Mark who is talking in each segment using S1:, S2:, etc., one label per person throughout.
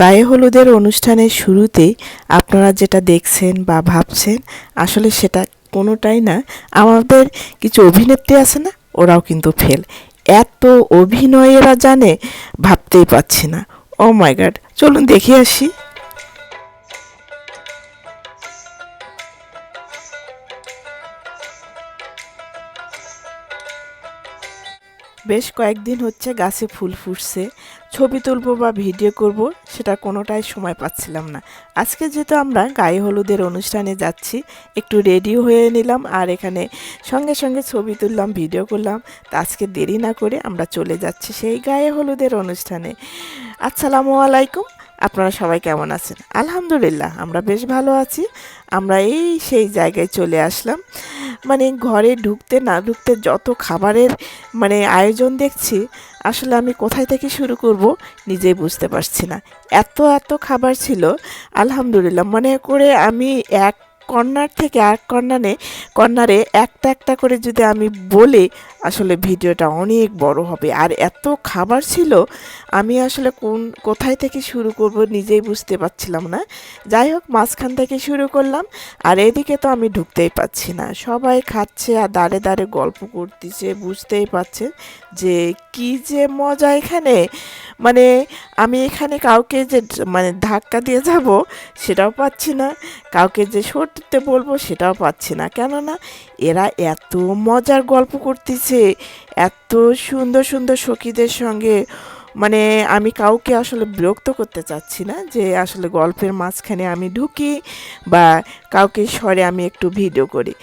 S1: গায়ে হলুদের অনুষ্ঠানের শুরুতে আপনারা যেটা দেখছেন বা ভাবছেন, আসলে সেটা কোনোটাই না। আমাদের কিছু অভিনেত্রী আছে না, ওরাও কিন্তু ফেল। এত অভিনয়েরা জানে, ভাবতেই পাচ্ছি না। ও মাই গাড চলুন দেখে আসি। বেশ কয়েকদিন হচ্ছে গাছে ফুল ফুটছে। ছবি তুলবো বা ভিডিও করব, সেটা কোনোটাই সময় পাচ্ছিলাম না। আজকে যেহেতু আমরা গায়ে হলুদের অনুষ্ঠানে যাচ্ছি, একটু রেডি হয়ে নিলাম আর এখানে সঙ্গে সঙ্গে ছবি তুললাম, ভিডিও করলাম। তা আজকে দেরি না করে আমরা চলে যাচ্ছি সেই গায়ে হলুদের অনুষ্ঠানে। আসসালামু আলাইকুম, আপনারা সবাই কেমন আছেন? আলহামদুলিল্লাহ, আমরা বেশ ভালো আছি। আমরা এই সেই জায়গায় চলে আসলাম। মানে ঘরে ঢুকতে না ঢুকতে যত খাবারের মানে আয়োজন দেখছি, আসলে আমি কোথায় থেকে শুরু করব নিজেই বুঝতে পারছি না। এত এত খাবার ছিল, আলহামদুলিল্লাহ। মনে করে আমি এক কর্নার থেকে এক কর্নারে কর্নারে একটা একটা করে যদি আমি বলি, আসলে ভিডিওটা অনেক বড় হবে। আর এত খাবার ছিল, আমি আসলে কোন, কোথায় থেকে শুরু করব নিজেই বুঝতে পারছিলাম না। যাই হোক, মাঝখান থেকে শুরু করলাম, আর এদিকে তো আমি ঢুকতেই পাচ্ছি না। সবাই খাচ্ছে আর দাঁড়ে দাঁড়ে গল্প করতেছে, বুঝতেই পারছে যে কি যে মজা এখানে। মানে আমি এখানে কাউকে যে মানে ধাক্কা দিয়ে যাব সেটাও পাচ্ছি না। কাউকে যে সরতে বলব সেটাও পাচ্ছি না। কেননা এরা এত মজার গল্প করতেছে, এত সুন্দর সুন্দর সখীদের সঙ্গে মানে আমি কাউকে আসলে বিরক্ত করতে চাচ্ছি না যে আসলে গল্পের মাঝখানে আমি ঢুকি বা কাউকে স্বরে আমি একটু ভিডিও করি।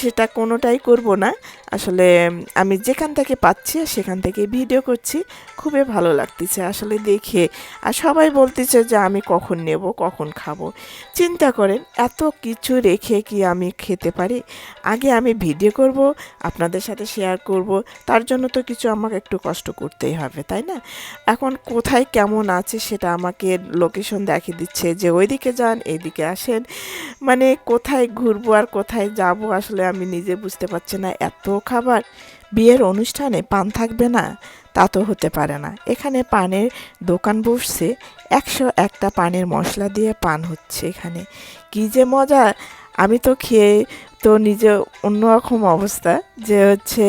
S1: সেটা কোনোটাই করব না। আসলে আমি যেখান থেকে পাচ্ছি সেখান থেকে ভিডিও করছি। খুবই ভালো লাগতেছে আসলে দেখে। আর সবাই বলতেছে যে আমি কখন নেব, কখন খাব। চিন্তা করেন, এত কিছু রেখে কি আমি খেতে পারি? আগে আমি ভিডিও করব, আপনাদের সাথে শেয়ার করব। তার জন্য তো কিছু আমাকে একটু কষ্ট করতেই হবে, তাই না? এখন কোথায় কেমন আছে সেটা আমাকে লোকেশন দেখিয়ে দিচ্ছে যে ওইদিকে যান এদিকে আসেন। মানে কোথায় ঘুরবো আর কোথায় যাব আসলে আমি নিজে বুঝতে পারছি না। এত খাবার, বিয়ের অনুষ্ঠানে পান থাকবে না, তা তো হতে পারে না। এখানে পানের দোকান বসছে, একশো একটা পানের মশলা দিয়ে পান হচ্ছে এখানে। কী যে মজা, আমি তো খেয়ে তো নিজে অন্যরকম অবস্থা যে হচ্ছে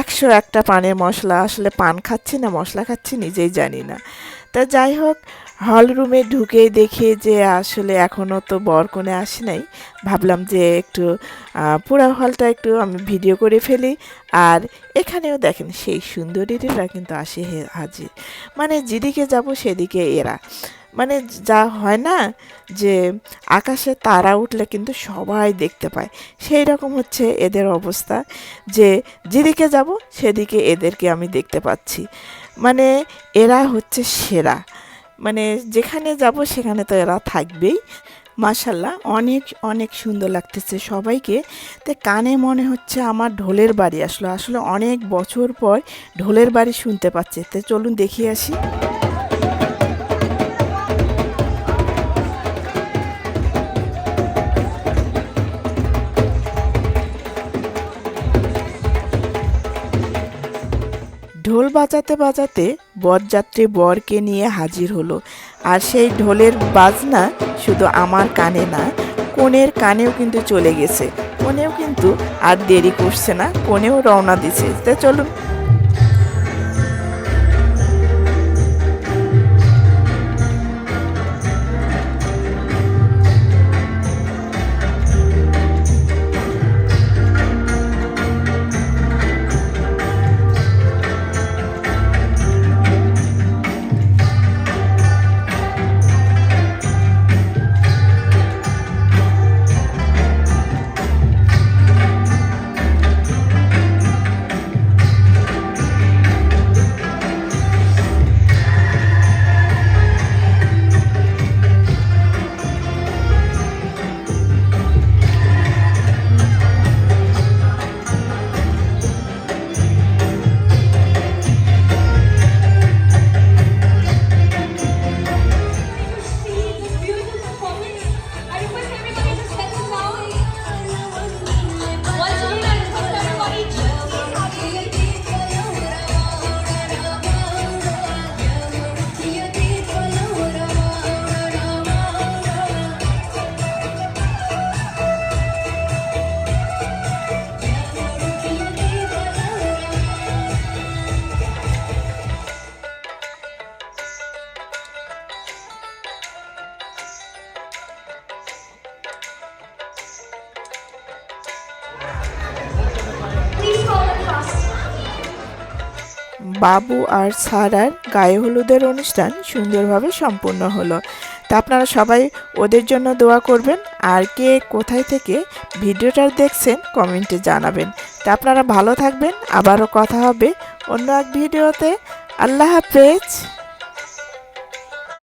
S1: একশো একটা পানের মশলা আসলে পান খাচ্ছি না, মশলা খাচ্ছি নিজেই জানি না। তা যাই হোক হল রুমে ঢুকেই দেখি যে আসলে এখনও তো বর কোণে আসি নাই। ভাবলাম যে একটু পুরো হলটা একটু আমি ভিডিও করে ফেলি আর এখানেও দেখেন সেই সুন্দরীরা কিন্তু আসে হাজির। মানে যেদিকে যাব সেদিকে এরা। মানে যা হয় না যে আকাশে তারা উঠলে কিন্তু সবাই দেখতে পায়। সেই রকম হচ্ছে এদের অবস্থা যে যেদিকে যাব সেদিকে এদেরকে আমি দেখতে পাচ্ছি। মানে এরা হচ্ছে সেরা। মানে যেখানে যাব সেখানে তো এরা থাকবেই। মাশাল্লাহ, অনেক অনেক সুন্দর লাগতেছে সবাইকে। তো কানে মনে হচ্ছে আমার ঢোলের বাড়ি আসলো। আসলে অনেক বছর পর ঢোলের বাড়ি শুনতে পাচ্ছে। তো চলুন দেখিয়ে আসি। ঢোল বাজাতে বাজাতে বরযাত্রী বরকে নিয়ে হাজির হলো। আর সেই ঢোলের বাজনা শুধু আমার কানে না, কনের কানেও কিন্তু চলে গেছে। কনেও কিন্তু আর দেরি করছে না, কনেও রওনা দিছে। তা চলুন বাবু আর সারার গায়ে হলুদের অনুষ্ঠান সুন্দরভাবে সম্পূর্ণ হলো। তা আপনারা সবাই ওদের জন্য দোয়া করবেন আর কে কোথায় থেকে ভিডিওটা দেখছেন কমেন্টে জানাবেন। তা আপনারা ভালো থাকবেন, আবারও কথা হবে অন্য এক ভিডিওতে। আল্লাহ হাফেজ।